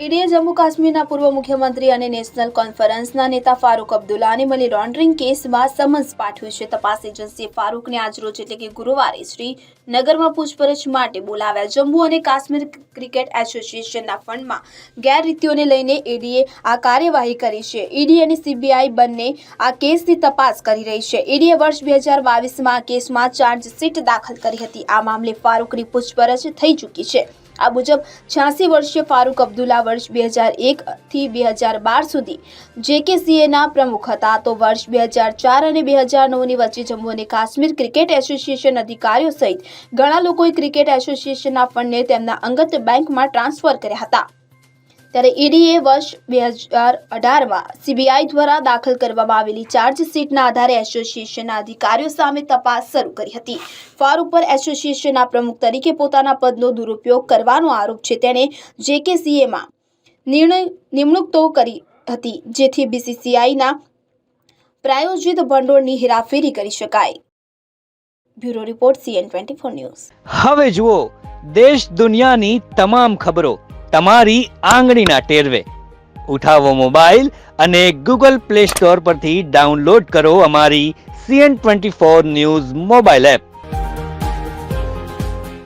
ઈડીએ જમ્મુ કાશ્મીરના પૂર્વ મુખ્યમંત્રી અને નેશનલ કોન્ફરન્સના નેતા ફારૂક અબ્દુલ્લાને મની લોન્ડરિંગ કેસમાં સમન્સ પાઠવ્યું છે. તપાસ એજન્સીએ ફારૂકને આજરોજ એટલે કે ગુરુવારે શ્રીનગરમાં પૂછપરછ માટે બોલાવ્યા. જમ્મુ અને કાશ્મીર ક્રિકેટ એસોસિએશનના ફંડમાં ગેરરીતિઓને લઈને ઈડીએ આ કાર્યવાહી કરી છે. ઈડી અને સીબીઆઈ બંને આ કેસની તપાસ કરી રહી છે. ઈડીએ વર્ષ બે હજાર બાવીસમાં આ કેસમાં ચાર્જશીટ દાખલ કરી હતી. આ મામલે ફારૂકની પૂછપરછ થઈ ચૂકી છે. આ મુજબ છ્યાસી વર્ષીય ફારૂક અબ્દુલ્લા વર્ષ બે હજાર એકથી બે હજાર બાર સુધી. જેકેસીએના પ્રમુખ હતા. તો વર્ષ બે હજાર ચાર અને બે હજાર નવની વચ્ચે જમ્મુ અને કાશ્મીર ક્રિકેટ એસોસિએશન અધિકારીઓ સહિત ઘણા લોકોએ ક્રિકેટ એસોસિએશનના ફંડને તેમના અંગત બેંકમાં ટ્રાન્સફર કર્યા હતા. ત્યારે ઈડીએ વર્ષ બે હજાર અઢારમાં સીબીઆઈ દ્વારા દાખલ કરવામાં આવેલી ચાર્જશીટના આધારે એસોસિએશનના અધિકારીઓ સામે તપાસ શરૂ કરી હતી. ફાર ઉપર એસોસિએશનના પ્રમુખ તરીકે પોતાના પદનો દુરુપયોગ કરવાનો આરોપ છે. તેણે જેકેસીએમાં નિર્ણય નિમણૂક તો કરી હતી, જેથી બીસીસીઆઈના પ્રાયોજિત ભંડોળની હેરાફેરી કરી શકાય. Bureau report CN twenty four news. હવે જુઓ, દેશ દુનિયાની તમામ ખબરો તમારી આંગળીના ટેરવે. ઉઠાવો મોબાઈલ અને ગૂગલ પ્લે સ્ટોર પરથી ડાઉનલોડ કરો અમારી CN twenty four news mobile app.